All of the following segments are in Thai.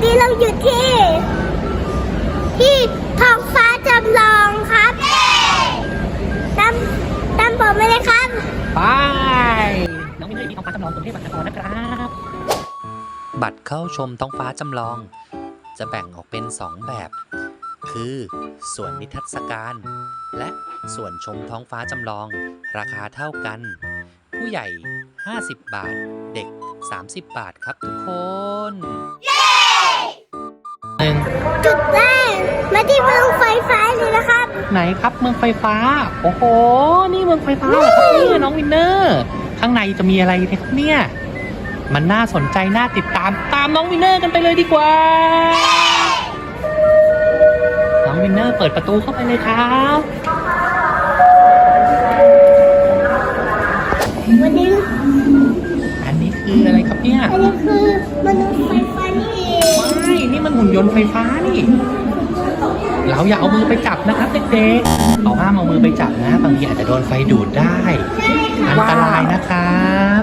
วันนี้เราอยู่ที่ ที่ท้องฟ้าจำลองครับตามตามผมไปเลยครับ ไปน้องมินเนอร์อยู่ที่ท้องฟ้าจำลองกรุงเทพมหานครนะครับ บัตรเข้าชมท้องฟ้าจำลอง จะแบ่งออกเป็น 2 แบบ คือส่วนนิทรรศการ และส่วนชมท้องฟ้าจำลอง ราคาเท่ากัน ผู้ใหญ่ 50 บาท เด็ก 30 บาทครับทุกคน หนึ่งจุดแรกมาที่เมืองไฟฟ้าเลยนะครับ ไหนครับเมืองไฟฟ้า โอ้โห นี่เมืองไฟฟ้าเหรอครับเนี่ยน้องวินเนอร์ ข้างในจะมีอะไรเนี่ยครับเนี่ย มันน่าสนใจน่าติดตามตามน้องวินเนอร์กันไปเลยดีกว่า น้องวินเนอร์เปิดประตูเข้าไปเลยครับวันนี้อันนี้คืออะไรครับเนี่ย อันนี้คือมนุษย์ไฟ ยนต์ไฟฟ้านี่ เราอย่าเอามือไปจับนะครับเด็กๆเอาห้ามเอามือไปจับนะ บางทีอาจจะโดนไฟดูดได้อันตรายนะครับ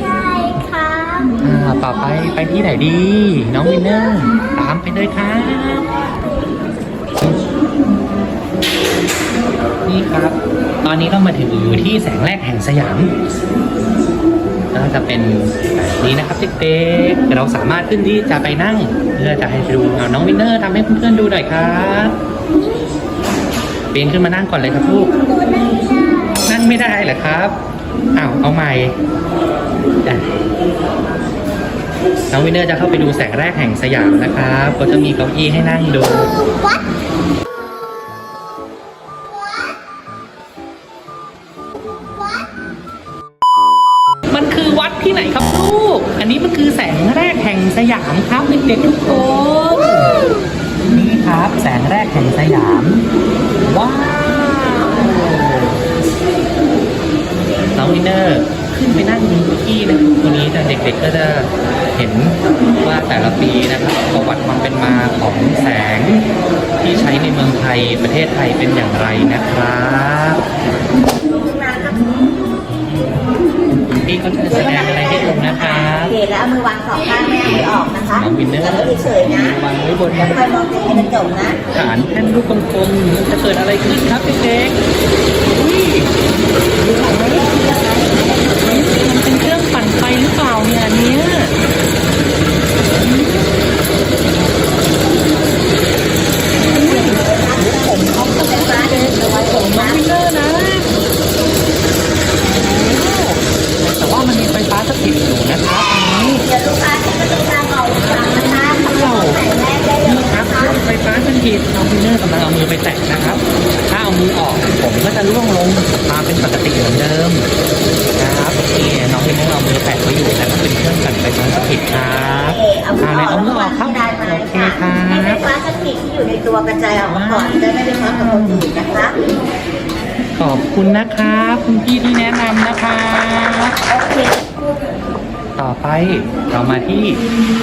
ใช่ครับอ่าต่อไปไปที่ไหนดี น้องวินเนอร์ตามไปเลยครับนี่ครับ ตอนนี้เรามาถึงอยู่ที่แสงแรกแห่งสยาม ก็จะเป็นแบบนี้นะครับเด็กๆเราสามารถขึ้นที่จะไปนั่ง เพื่อจะให้ดูเอาน้องวินเนอร์ทำให้เพื่อนๆดูหน่อยครับเปียนขึ้นมานั่งก่อนเลยครับลูกนั่งไม่ได้เหรอครับอ้าวเอาใหม่น้องวินเนอร์จะเข้าไปดูแสงแรกแห่งสยามนะครับ ก็จะมีเก้าอี้ให้นั่งดู ยามครับเด็กๆทุกคนนี่ครับแสงแรกแห่งสยาม ว้าวน้องวินเนอร์ขึ้นไปนั่งบนเก้าอี้นะครับตัวนี้แต่เด็กๆก็จะเห็นว่าแต่ละปีนะครับประวัติความเป็นมาของแสงที่ใช้ในเมืองไทยประเทศไทยเป็นอย่างไรนะครับ พี่ก็จะแสดงอะไรให้ดูนะครับโอเคแล้วเอามือวางสองข้างแม่เอามือออกนะคะน้องวินเนอร์แต่ไม่เฉยๆนะวางไว้บนแล้วคอยมองที่กระจกนะฐานแท่นลูกกลมๆจะเกิดอะไรขึ้นครับเด็กๆอุ้ยมันเป็นเครื่องปั่นไฟหรือเปล่าเนี่ยอันเนี้ย ผมเขาก็ไฟฟ้าเดินเอาไว้ผม น้อง นะ วินเนอร์นะแต่ว่ามันมีไฟฟ้าสถิตอยู่นะครับอันนี้ เดี๋ยวลูกค้าจะมาดูทางออกฟังนะคะทำ เรา แข็งแรงได้เลย นี่ครับเครื่อง ไฟฟ้าทันทีน้องวินเนอร์กำลังเอามือไปแตะนะครับ ถ้าเอามือออกผมก็จะล่วงลงมาเป็นปกติเหมือนเดิมนะครับนี่น้องวินเนอร์เอามือแตะไว้อยู่แล้วก็เป็นเครื่องปั่นไฟฟ้าสถิตครับเอามืออ่าอไหนอกเอามือออกครับได้ไหมโอเคค่ะคให้ไฟรับฟ้าสถิตที่อยู่ในตัวกระจายออกมาก่อนจะได้ไม่ไปช็อตกับคนอื่นนะคะขอบคุณนะครับ คุณพี่ที่แนะนำนะครับโอเค ต่อไปเรามาที่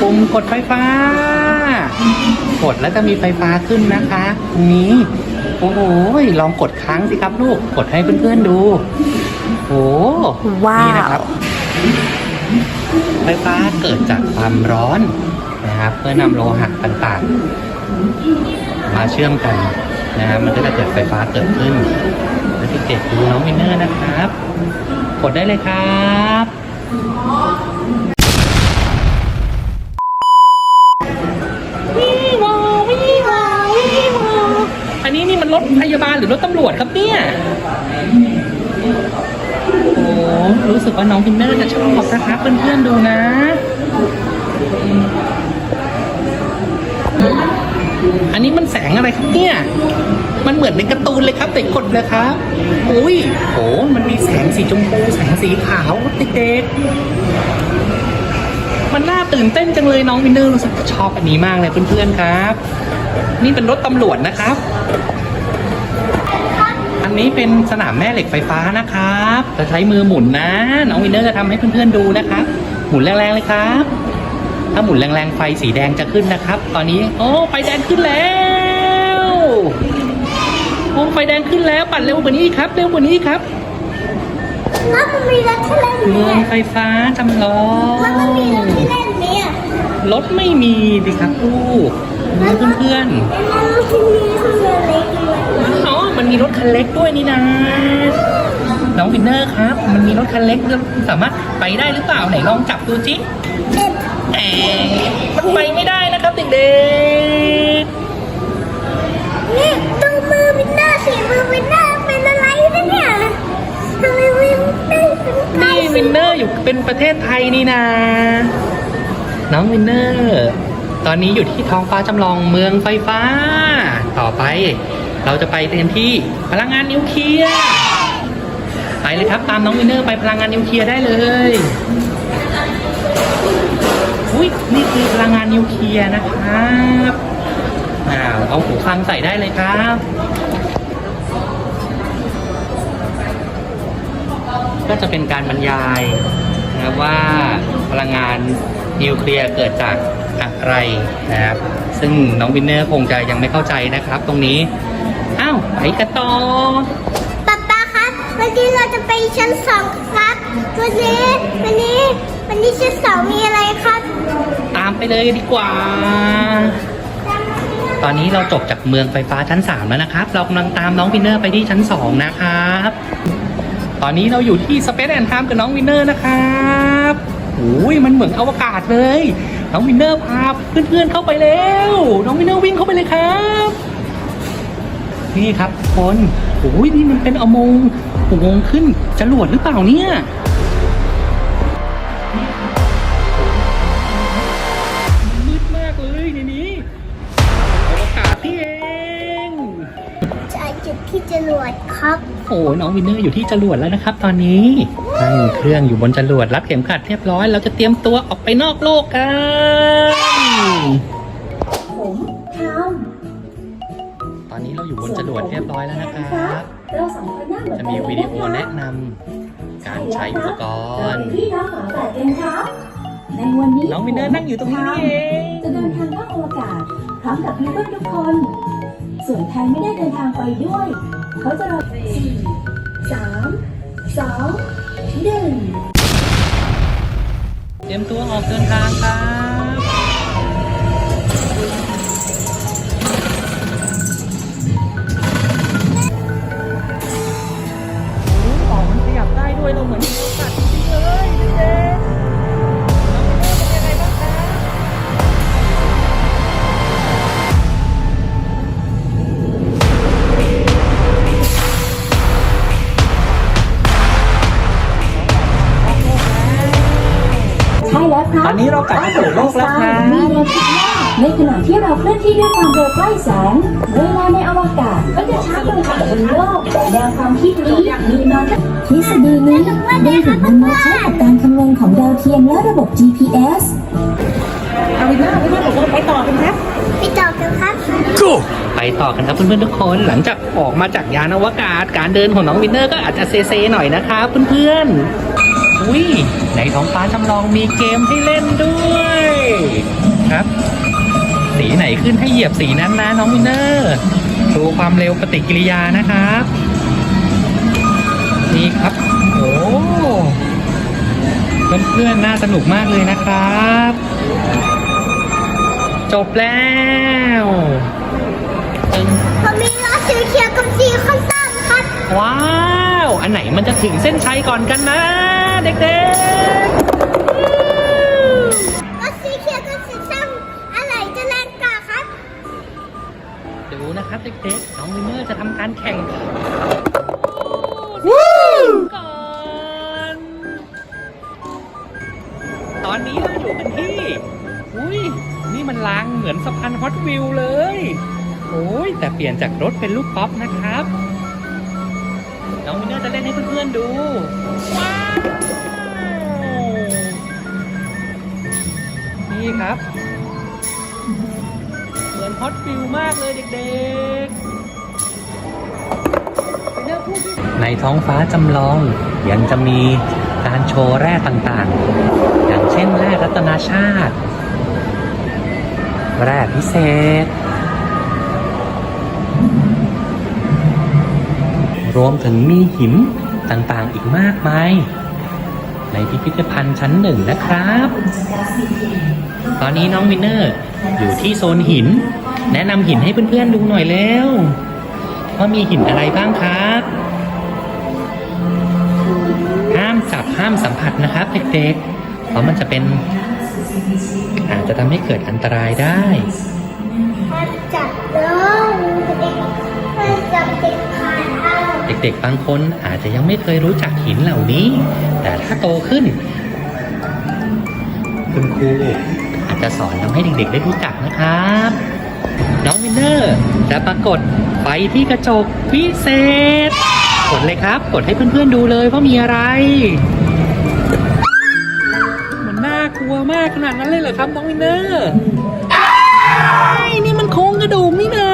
ปุ่มกดไฟฟ้า กดแล้วจะมีไฟฟ้าขึ้นนะคะนี้โอ้โหลองกดค้างสิครับลูกกดให้เพื่อนๆดูโอ้ว้าวนี่นะครับไฟฟ้าเกิดจากความร้อนนะครับ เพื่อนำโลหะต่างๆ มาเชื่อมกันนะครับมันก็จะเกิดไฟฟ้าเกิดขึ้นแล้วเด็กๆดูน้องวินเนอร์นะครับ กดได้เลยครับ วี่วอวี่วอวี่วออันนี้นี่มันรถพยาบาลหรือรถตำรวจครับเนี่ย โอ้รู้สึกว่าน้องพินเมอร์จะชอบนะครับเพื่อนๆดูนะ นนี้มันแสงอะไรครับเนี่ย มันเหมือนในการ์ตูนเลยครับแต่กดเลยครับ อุ้ยโอ้มันมีแสงสีชมพู แสงสีขาวเด็กๆมันน่าตื่นเต้นจังเลยน้องวินเนอร์รู้สึกชอบอันนี้มากเลยเพื่อนๆครับ นี่เป็นรถตำรวจนะครับ อันนี้เป็นสนามแม่เหล็กไฟฟ้านะครับ จะใช้มือหมุนนะ น้องวินเนอร์จะทำให้เพื่อนๆดูนะครับ หมุนแรงๆเลยครับ ถ้าหมุนแรงๆไฟสีแดงจะขึ้นนะครับ ตอนนี้โอ้ไฟแดงขึ้นแล้วโอ้ไฟแดงขึ้นแล้วปั่นเร็วกว่านี้อีกครับ เร็วกว่านี้อีกครับแล้วมันมีรถที่เล่นเมืเนี่อยงไฟฟ้าจำลองแล้วมันมีรถที่เล่นเนี่ยรถไม่มีดิครับลูกเพื่อนเพื่อนแล้วที่นี่คือเล็กด้วยๆอ๋อมันมีรถคันเล็กด้วยนี่นะ น้องวินเนอร์ครับ มันมีรถคันเล็กสามารถไปได้หรือเปล่าไหนลองจับดูจิเด็ด แหมมันไปไม่ได้นะครับเด็กนี่ตรงมือวินเนอร์สีมือวินเนอร์เป็นอะไรนะเนี่ยทำไมวินเนอร์เป็นๆไก่นี่วินเนอร์อยู่เป็นประเทศไทยนี่นะน้องวินเนอร์ ตอนนี้อยู่ที่ท้องฟ้าจำลองเมืองไฟฟ้า ต่อไป เราจะไปเรียนที่พลังงานนิวเคลียร์ไปเลยครับตามน้องวินเนอร์ไปพลังงานนิวเคลียร์ได้เลย อุ้ยนี่คือพลังงานนิวเคลียร์นะครับอ้าวเอาหูฟังใส่ได้เลยครับก็จะเป็นการบรรยายนะครับว่าพลังงานนิวเคลียร์เกิดจากอะไรนะครับ ซึ่งน้องวินเนอร์คงจะยังไม่เข้าใจนะครับ ตรงนี้ อ้าวไปกันต่อป๊าป๊าครับวันนี้เราจะไปชั้นสองครับ วันนี้วันนี้ วันนี้ชั้นสองมีอะไรครับ ตามไปเลยดีกว่า ตอนนี้เราจบจากเมืองไฟฟ้าชั้น 3 แล้วนะครับ เรากำลังตามน้องวินเนอร์ไปที่ชั้น 2 นะครับ ตอนนี้เราอยู่ที่ Space and Time กับน้องวินเนอร์นะครับโอ้ยมันเหมือนอวกาศเลย น้องวินเนอร์พาเพื่อนๆเข้าไปแล้ว น้องวินเนอร์วิ่งเข้าไปเลยครับนี่ครับทุกคนโอ้ยนี่มันเป็นอุโมงค์อุโมงค์ขึ้นจรวดหรือเปล่าเนี่ย รวดครับ โอ้ยน้องวินเนอร์อยู่ที่จรวดแล้วนะครับ ตอนนี้ตั้งเครื่องอยู่บนจรวดรับเข็มขัดเรียบร้อย เราจะเตรียมตัวออกไปนอกโลกกันผมทตอนนี้เราอยู่บนจรวดเรียบร้อยแล้วนะครับำเราสองคนหน้าเหมือนจะกันมีวิดีโอเลยแนะนะคะนำการใช้อุปกเรารเป็ณ์นพี่น้องฝาแฝดกันครับในวันนี้น้องวินเนอร์นั่งอยู่ตรงนี้นี่เองจะเดินทางเข้าอวกาศพร้อมกับเพื่อนๆทุกคนส่วนแทนไม่ได้เดินทางไปด้วย เขาจะรอสี่สามสองหนึ่งเตรียมตัวออกเดินทางครับ ช่แล้วครับตอนนี้เรากลับมาสู่โลกแล้วครับมีแนวคิดว่าในขณะที่เราเคลื่อนที่ด้วยความเร็วใกล้แสง เวลาในอวกาศก็จะช้ากว่าบนโลกแต่แนวความคิดนี้มีมาตั้งทฤษฎีนี้ได้ถูกนำมาใช้กับการคำนวณของดาวเทียมและระบบ GPS เอาวินเนอร์วินเนอร์บอกว่าไปต่อกันครับไปต่อกันครับไปต่อกันครับเพื่อนๆทุกคนหลังจากออกมาจากยานอวกาศ การเดินของน้องวินเนอร์ก็อาจจะเซเซหน่อยนะครับเพื่อนๆ อุ้ยในท้องฟ้าจำลองมีเกมให้เล่นด้วย ครับ สีไหนขึ้นให้เหยียบสีนั้นนะน้องวินเนอร์ดูความเร็วปฏิกิริยานะครับ นี่ครับ โอ้เพื่อนๆน่าสนุกมากเลยนะครับ จบแล้วตึงผมมีล้อสีเขียวกับสีข้าวต้มครับ ว้าว อันไหนมันจะถึงเส้นชัยก่อนกันนะ เด็กล้อสีเขียวกับสีส้มอะไรจะแรงกว่าครับๆดูนะครับเด็กๆน้องวินเนอร์จะทำการแข่งก่อนตอนนี้เราอยู่กันที่อุ้ยนี่มันลางเหมือนสะพานฮอตวิวเลย โอ้ยแต่เปลี่ยนจากรถเป็นลูกกอล์ฟนะครับ น้องวินเนอร์จะเล่นให้เพื่อนๆดูว้าวนี่ครับ เหมือนฮอตวิวมากเลยเด็กๆ ในท้องฟ้าจำลองยังจะมีการโชว์แร่ต่างๆ อย่างเช่นแร่รัตนาชาติ แร่พิเศษ รวมถึงมีหินต่างๆอีกมากมาย ในพิพิธภัณฑ์ชั้นหนึ่งนะครับ ตอนนี้น้องวินเนอร์อยู่ที่โซนหิน แนะนำหินให้เพื่อนๆดูหน่อยเร็วว่ามีหินอะไรบ้างครับ ห้ามจับห้ามสัมผัสนะครับเด็กๆ เพราะมันจะเป็น อาจจะทำให้เกิดอันตรายได้จับเลยเด็กจับเด็ก เอาเด็กๆบางคนอาจจะยังไม่เคยรู้จักหินเหล่านี้ แต่ถ้าโตขึ้น คุณครูอาจจะสอนทำให้เด็กๆได้รู้จักนะครับน้องวินเนอร์จะปรากฏไฟที่กระจกพิเศษ กดเลยครับ กดให้เพื่อนๆดูเลยว่ามีอะไร มันน่ากลัวมากขนาดนั้นเลยเหรอครับน้องวินเนอร์ไอ้นี่มันโครงกระดูกนี่นะ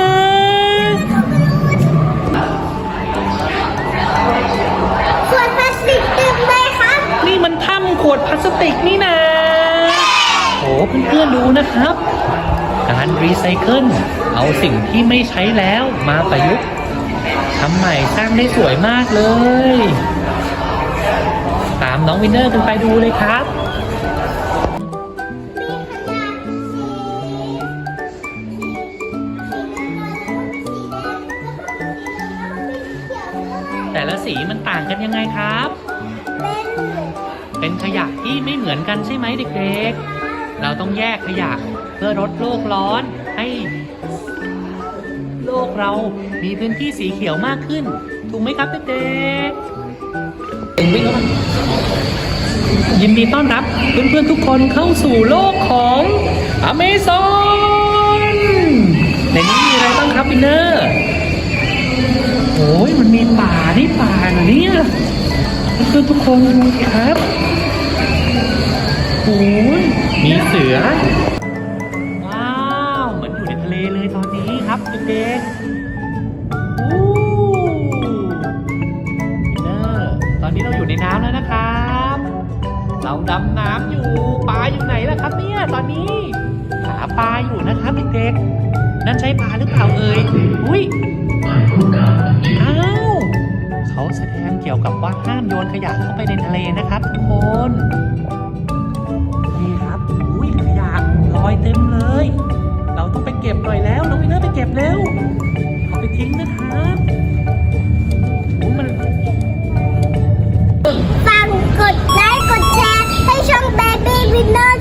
นๆดูนะครับ การรีไซเคิลเอาสิ่งที่ไม่ใช้แล้วมาประยุกต์ทำใหม่สร้างได้สวยมากเลย ตามน้องวินเนอร์กันไปดูเลยครับแต่ละสีมันต่างกันยังไงครับ เป็นขยะที่ไม่เหมือนกันใช่ไหมเด็กๆ เราต้องแยกขยะเพื่อลดโลกร้อนให้โลกเรามีพื้นที่สีเขียวมากขึ้น ถูกไหมครับเด็กๆเอ็งวิ่งเข้ามายินดีต้อนรับเพื่อนๆทุกคนเข้าสู่โลกของอเมซอนในนี้มีอะไรบ้างครับวินเนอร์โอ้ยมันมีป่านี่ป่าเหรอเนี่ยเพื่อนๆทุกคนดูครับโอ้ย มีเสือ ว้าว เหมือนอยู่ในทะเลเลยตอนนี้ครับเด็กๆโอ้เนอร์ตอนนี้เราอยู่ในน้ำแล้วนะครับ เราดำน้ำอยู่ปลาอยู่ไหนล่ะครับเนี่ยตอนนี้หาปลาอยู่นะครับเด็กๆนั่นใช่ปลาหรือเปล่าเอ่ยอุ้ยอ้าวเขาแสดงเกี่ยวกับว่าห้ามโยนขยะเข้าไปในทะเลนะครับทุกคนนี่ ก็บหน่อยแล้วน้องวินเนอร์ไปเก็บเร็วเอไปทิ้งนะครับมันฝากกดไลค์กดแชร์ให้ช่อง Baby Winner